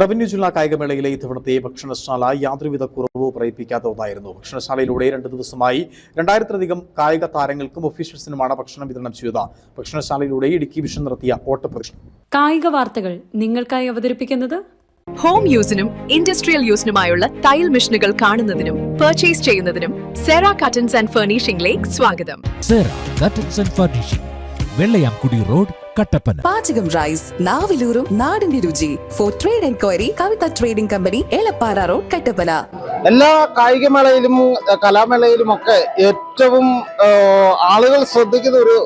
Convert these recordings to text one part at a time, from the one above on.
Revenue ജില്ലാ കായികമേളയിലെ ഇത്തവണത്തെ ഭക്ഷണശാല യാതൊരുവിധ കുറവ് പറയിപ്പിക്കാത്ത ഒന്നായിരുന്നു. ഭക്ഷണശാലയിലൂടെ രണ്ട് ദിവസമായി രണ്ടായിരത്തിലധികം കായിക താരങ്ങൾക്കും ഒഫീഷ്യൽസിനുമാണ് ഭക്ഷണം വിതരണം ചെയ്തത്. ഭക്ഷണശാലയിലൂടെ ഇടുക്കി വിഷൻ നടത്തിയ ഓട്ടപ്രദർശനം കായിക വാർത്തകൾ നിങ്ങൾക്കായി അവതരിപ്പിക്കുന്നത് ഹോം യൂസിനും ഇൻഡസ്ട്രിയൽ യൂസിനുമായുള്ള തയ്യൽ മെഷീനുകൾ കാണുന്നതിനും പർച്ചേസ് ചെയ്യുന്നതിനും സെറ കട്ടൻസ് ആൻഡ് ഫർണിഷിംഗിലേക്ക് സ്വാഗതം. Sera curtains and furnishing Vellayamkudi road Kattappana. പാചകം റൈസ് നാവിലൂറും നാടിന്റെ രുചി. For trade enquiry Kavitha trading company Elappara road Kattappana. എല്ലാ കായികമേളയിലും കലാമേളയിലും ഒക്കെ ഏറ്റവും ആളുകൾ ശ്രദ്ധിക്കുന്ന ഒരു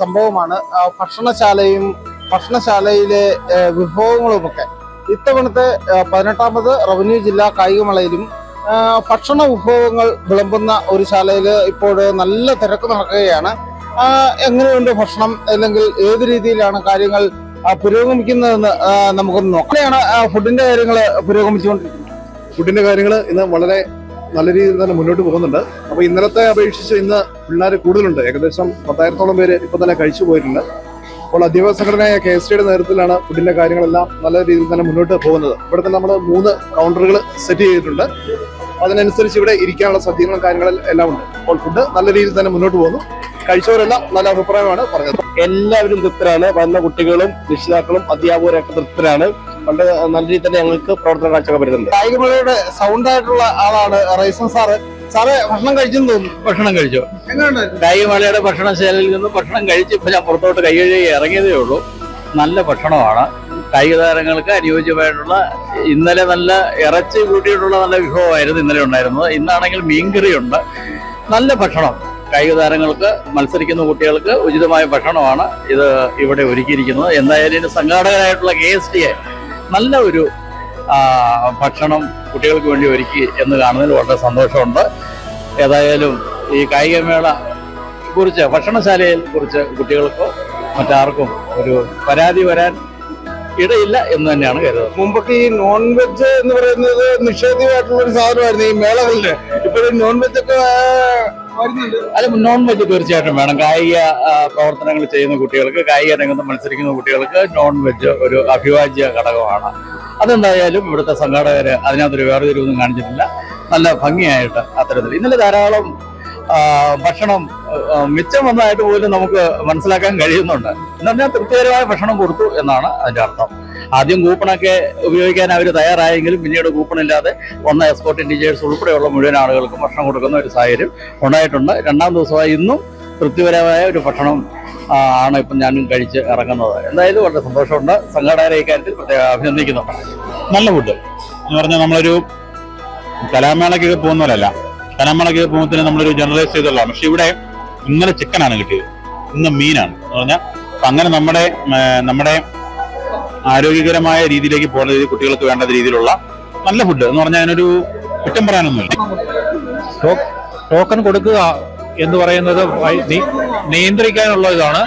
സംഭവമാണ് ഭക്ഷണശാലയും ഭക്ഷണശാലയിലെ വിഭവങ്ങളും ഒക്കെ ഇത്തവണത്തെ പതിനെട്ടാമത് റവന്യൂ ജില്ലാ കായികമേളയിലും ഭക്ഷണ വിഭവങ്ങൾ വിളമ്പുന്ന ഒരു ശാലയിൽ ഇപ്പോൾ നല്ല തിരക്ക് നടക്കുകയാണ്. എങ്ങനെയുണ്ട് ഭക്ഷണം? അല്ലെങ്കിൽ ഏത് രീതിയിലാണ് കാര്യങ്ങൾ പുരോഗമിക്കുന്നതെന്ന് നമുക്കൊന്ന് നോക്കാം. അങ്ങനെയാണ് ഫുഡിന്റെ കാര്യങ്ങൾ പുരോഗമിച്ചുകൊണ്ടിരിക്കുന്നത്? ഫുഡിന്റെ കാര്യങ്ങൾ ഇന്ന് വളരെ നല്ല രീതിയിൽ തന്നെ മുന്നോട്ട് പോകുന്നുണ്ട്. അപ്പൊ ഇന്നലത്തെ അപേക്ഷിച്ച് ഇന്ന് പിള്ളേർ കൂടുതലുണ്ട്. ഏകദേശം പത്തായിരത്തോളം പേര് ഇപ്പൊ തന്നെ കഴിച്ചു പോയിട്ടുണ്ട്. അപ്പോൾ അധ്യാപക സംഘടനയായ കെ എസ് ടിയുടെ നേതൃത്വത്തിലാണ് ഫുഡിന്റെ കാര്യങ്ങളെല്ലാം നല്ല രീതിയിൽ തന്നെ മുന്നോട്ട് പോകുന്നത്. ഇവിടെ തന്നെ നമ്മൾ മൂന്ന് കൗണ്ടറുകൾ സെറ്റ് ചെയ്തിട്ടുണ്ട്. അതിനനുസരിച്ച് ഇവിടെ ഇരിക്കാനുള്ള സദ്യങ്ങളും കാര്യങ്ങളും എല്ലാം ഉണ്ട്. അപ്പോൾ ഫുഡ് നല്ല രീതിയിൽ തന്നെ മുന്നോട്ട് പോകുന്നു. കഴിച്ചവരെല്ലാം നല്ല അഭിപ്രായമാണ് പറഞ്ഞത്. എല്ലാവരും തൃപ്തരാണ്. വന്ന കുട്ടികളും രക്ഷിതാക്കളും അധ്യാപകരൊക്കെ തൃപ്തരാണ്. പണ്ട് നല്ല രീതിയിൽ തന്നെ ഞങ്ങൾക്ക് പ്രവർത്തന കാഴ്ചകൾ വരുന്നുണ്ട്. കായികമേളയുടെ സൗണ്ട് ആയിട്ടുള്ള ആളാണ് റൈസൻ സാറ്. സാറ് ഭക്ഷണം കഴിച്ചെന്ന് തോന്നുന്നു. ഭക്ഷണം കഴിച്ചു. കായികമേളയുടെ ഭക്ഷണശാലയിൽ നിന്ന് ഭക്ഷണം കഴിച്ച് ഇപ്പൊ ഞാൻ പുറത്തോട്ട് കൈ കഴുകി ഇറങ്ങിയതേ ഉള്ളൂ. നല്ല ഭക്ഷണമാണ്. കായിക താരങ്ങൾക്ക് അനുയോജ്യമായിട്ടുള്ള ഇന്നലെ നല്ല ഇറച്ചി കൂട്ടിയിട്ടുള്ള നല്ല വിഭവമായിരുന്നു ഇന്നലെ ഉണ്ടായിരുന്നത്. ഇന്നാണെങ്കിൽ മീൻകറിയുണ്ട്. നല്ല ഭക്ഷണം. കായിക താരങ്ങൾക്ക് മത്സരിക്കുന്ന കുട്ടികൾക്ക് ഉചിതമായ ഭക്ഷണമാണ് ഇത് ഇവിടെ ഒരുക്കിയിരിക്കുന്നത്. എന്തായാലും സംഘാടകരായിട്ടുള്ള കെ എസ് ടിയെ നല്ല ഒരു ഭക്ഷണം കുട്ടികൾക്ക് വേണ്ടി ഒരുക്കി എന്ന് കാണുന്നതിൽ വളരെ സന്തോഷമുണ്ട്. ഏതായാലും ഈ കായികമേള കുറിച്ച് ഭക്ഷണശാലയെ കുറിച്ച് കുട്ടികൾക്കോ മറ്റാർക്കും ഒരു പരാതി വരാൻ ഇടയില്ല എന്ന് തന്നെയാണ് കരുതുന്നത്. മുമ്പൊക്കെ ഈ നോൺ വെജ് എന്ന് പറയുന്നത് നിഷേധിയായിട്ടുള്ള ഒരു സാധനമായിരുന്നു ഈ മേളകളിൽ. ഇപ്പോഴും നോൺ വെജ് ഒക്കെ അത് നോൺ വെജ് തീർച്ചയായിട്ടും വേണം. കായിക പ്രവർത്തനങ്ങൾ ചെയ്യുന്ന കുട്ടികൾക്ക് കായിക രംഗത്ത് മത്സരിക്കുന്ന കുട്ടികൾക്ക് നോൺ വെജ് ഒരു അഭിവാജ്യ ഘടകമാണ്. അതെന്തായാലും ഇവിടുത്തെ സംഘാടകര് അതിനകത്തൊരു വേർതിരിവൊന്നും കാണിച്ചിട്ടില്ല. നല്ല ഭംഗിയായിട്ട് അത്തരത്തിൽ. ഇന്നലെ ധാരാളം ഭക്ഷണം മിച്ചം വന്നതായിട്ട് പോലും നമുക്ക് മനസ്സിലാക്കാൻ കഴിയുന്നുണ്ട്. എന്ന് പറഞ്ഞാൽ തൃപ്തികരമായ ഭക്ഷണം കൊടുത്തു എന്നാണ് അതിന്റെ അർത്ഥം. ആദ്യം കൂപ്പണൊക്കെ ഉപയോഗിക്കാൻ അവർ തയ്യാറായെങ്കിലും പിന്നീട് കൂപ്പണില്ലാതെ വന്ന എക്സ്പോർട്ട് ഇൻഡിജേഴ്സ് ഉൾപ്പെടെയുള്ള മുഴുവൻ ആളുകൾക്കും ഭക്ഷണം കൊടുക്കുന്ന ഒരു സാഹചര്യം ഉണ്ടായിട്ടുണ്ട്. രണ്ടാം ദിവസമായി ഇന്നും തൃപ്തിപരമായ ഒരു ഭക്ഷണം ആണ് ഇപ്പം ഞാനും കഴിച്ച് ഇറങ്ങുന്നത്. എന്തായാലും വളരെ സന്തോഷമുണ്ട്. സംഘാടകരെ ഇക്കാര്യത്തിൽ പ്രത്യേകം അഭിനന്ദിക്കുന്നുണ്ട്. നല്ല ഫുഡ്. എന്ന് പറഞ്ഞാൽ നമ്മളൊരു കലാമേളയ്ക്ക് പോകുന്ന പോലല്ല കലാമേളയ്ക്ക് പോകുമ്പോൾ നമ്മളൊരു ജനറലൈസ് ചെയ്തുള്ളതാണ്. പക്ഷെ ഇവിടെ ഇന്നലെ ചിക്കനാണ് കിട്ടിയത്. ഇന്ന് മീനാണ്. എന്ന് പറഞ്ഞാൽ അങ്ങനെ നമ്മുടെ നമ്മുടെ ആരോഗ്യകരമായ രീതിയിലേക്ക് പോകുന്ന രീതിയിൽ കുട്ടികൾക്ക് വേണ്ട രീതിയിലുള്ള നല്ല ഫുഡ് എന്ന് പറഞ്ഞാൽ അതിനൊരു കുറ്റം പറയാനൊന്നുമില്ല. ടോക്കൺ കൊടുക്കുക എന്ന് പറയുന്നത് നിയന്ത്രിക്കാനുള്ള ഇതാണ്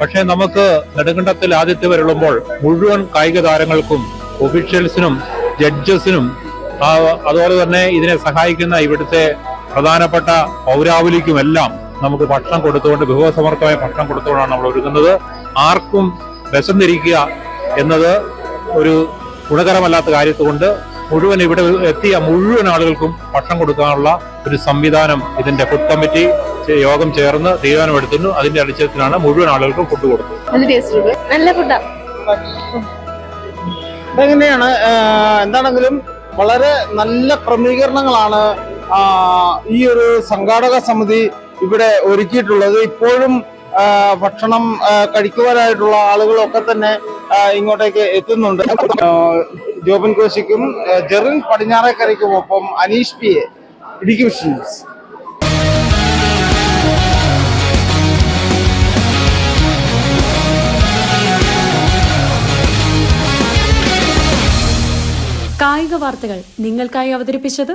പക്ഷേ നമുക്ക് നെടുങ്കണ്ടത്തിൽ ആദ്യത്തെ വരുമ്പോൾ മുഴുവൻ കായിക താരങ്ങൾക്കും ഒഫീഷ്യൽസിനും ജഡ്ജസിനും അതുപോലെ തന്നെ ഇതിനെ സഹായിക്കുന്ന ഇവിടുത്തെ പ്രധാനപ്പെട്ട പൗരാവലിക്കുമെല്ലാം നമുക്ക് ഭക്ഷണം കൊടുത്തുകൊണ്ട് വിഭവസമർത്ഥമായ ഭക്ഷണം കൊടുത്തുകൊണ്ടാണ് നമ്മൾ ഒരുങ്ങുന്നത്. ആർക്കും വിശന്നിരിക്കുക എന്നത് ഒരു ഗുണകരമല്ലാത്ത കാര്യത്തുകൊണ്ട് മുഴുവൻ ഇവിടെ എത്തിയ മുഴുവൻ ആളുകൾക്കും ഭക്ഷണം കൊടുക്കാനുള്ള ഒരു സംവിധാനം ഇതിന്റെ ഫുഡ് കമ്മിറ്റി യോഗം ചേർന്ന് തീരുമാനമെടുത്തിരുന്നു. അതിന്റെ അടിസ്ഥാനത്തിലാണ് മുഴുവൻ ആളുകൾക്കും ഫുഡ് കൊടുത്തത്. നല്ല ഫുഡാ എങ്ങനെയാണ് എന്താണെങ്കിലും വളരെ നല്ല ക്രമീകരണങ്ങളാണ് ഈ ഒരു സംഘാടക സമിതി ഇവിടെ ഒരുക്കിയിട്ടുള്ളത്. ഇപ്പോഴും ഭക്ഷണം കഴിക്കുവാനായിട്ടുള്ള ആളുകളൊക്കെ തന്നെ ഇങ്ങോട്ടേക്ക് എത്തുന്നുണ്ട്. ജോബിൻ കോശിക്കും ജെറിൻ പടിഞ്ഞാറേക്കരയ്ക്കും ഒപ്പം Aneesh P A Idukki vision കായിക വാർത്തകൾ നിങ്ങൾക്കായി അവതരിപ്പിച്ചത്